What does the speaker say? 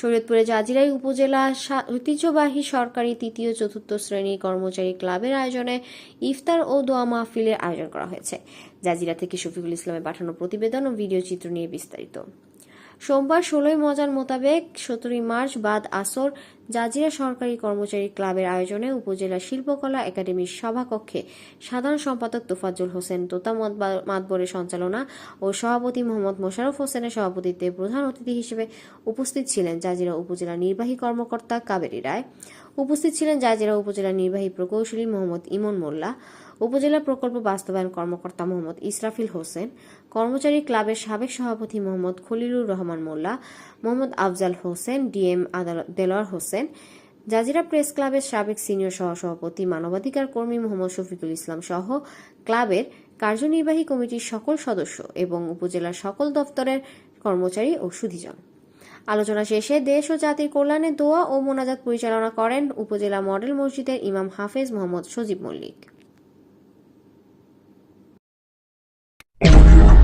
শরীয়তপুরে জাজিরাই উপজেলা ঐতিহ্যবাহী সরকারি তৃতীয় চতুর্থ শ্রেণির কর্মচারী ক্লাবের আয়োজনে ইফতার ও দোয়া মাহফিলের আয়োজন করা হয়েছে। জাজিরা থেকে শফিকুল ইসলামের পাঠানো প্রতিবেদন ও ভিডিও চিত্র নিয়ে বিস্তারিত। সোমবার ষোলোই মজার মোতাবেক সতেরোই মার্চ বাদ আসর জাজিরা সরকারি কর্মচারী ক্লাবের আয়োজনে উপজেলা শিল্পকলা একাডেমির সভাকক্ষে সাধারণ সম্পাদক তোফাজ্জল হোসেন, তোতা মাতবা- মাতবরের সঞ্চালনা ও সভাপতি মোহাম্মদ মোশারফ হোসেনের সভাপতিত্বে প্রধান অতিথি হিসেবে উপস্থিত ছিলেন জাজিরা উপজেলা নির্বাহী কর্মকর্তা কাবেরী রায়। উপস্থিত ছিলেন জাজিরা উপজেলা নির্বাহী প্রকৌশলী মোহাম্মদ ইমন মোল্লা। উপজেলা প্রকল্প বাস্তবায়ন কর্মকর্তা মোহাম্মদ ইসরাফিল হোসেন, কর্মচারী ক্লাবের সাবেক সভাপতি Mohammad Khalilur Rahman Molla, Mohammad Afzal Hossain, DM Delwar Hossain, Jazeera press ক্লাবের সাবেক সিনিয়র সহসভাপতি, মানবাধিকার কর্মী মোহাম্মদ শফিকুল ইসলাম সহ ক্লাবের কার্যনির্বাহী কমিটির সকল সদস্য এবং উপজেলার সকল দপ্তরের কর্মচারী ও সুধীজন। আলোচনা শেষে দেশ ও জাতির কল্যাণে দোয়া ও মোনাজাত পরিচালনা করেন উপজেলা মডেল মসজিদের ইমাম হাফেজ মোহাম্মদ সজীব মল্লিক। Oh, yeah.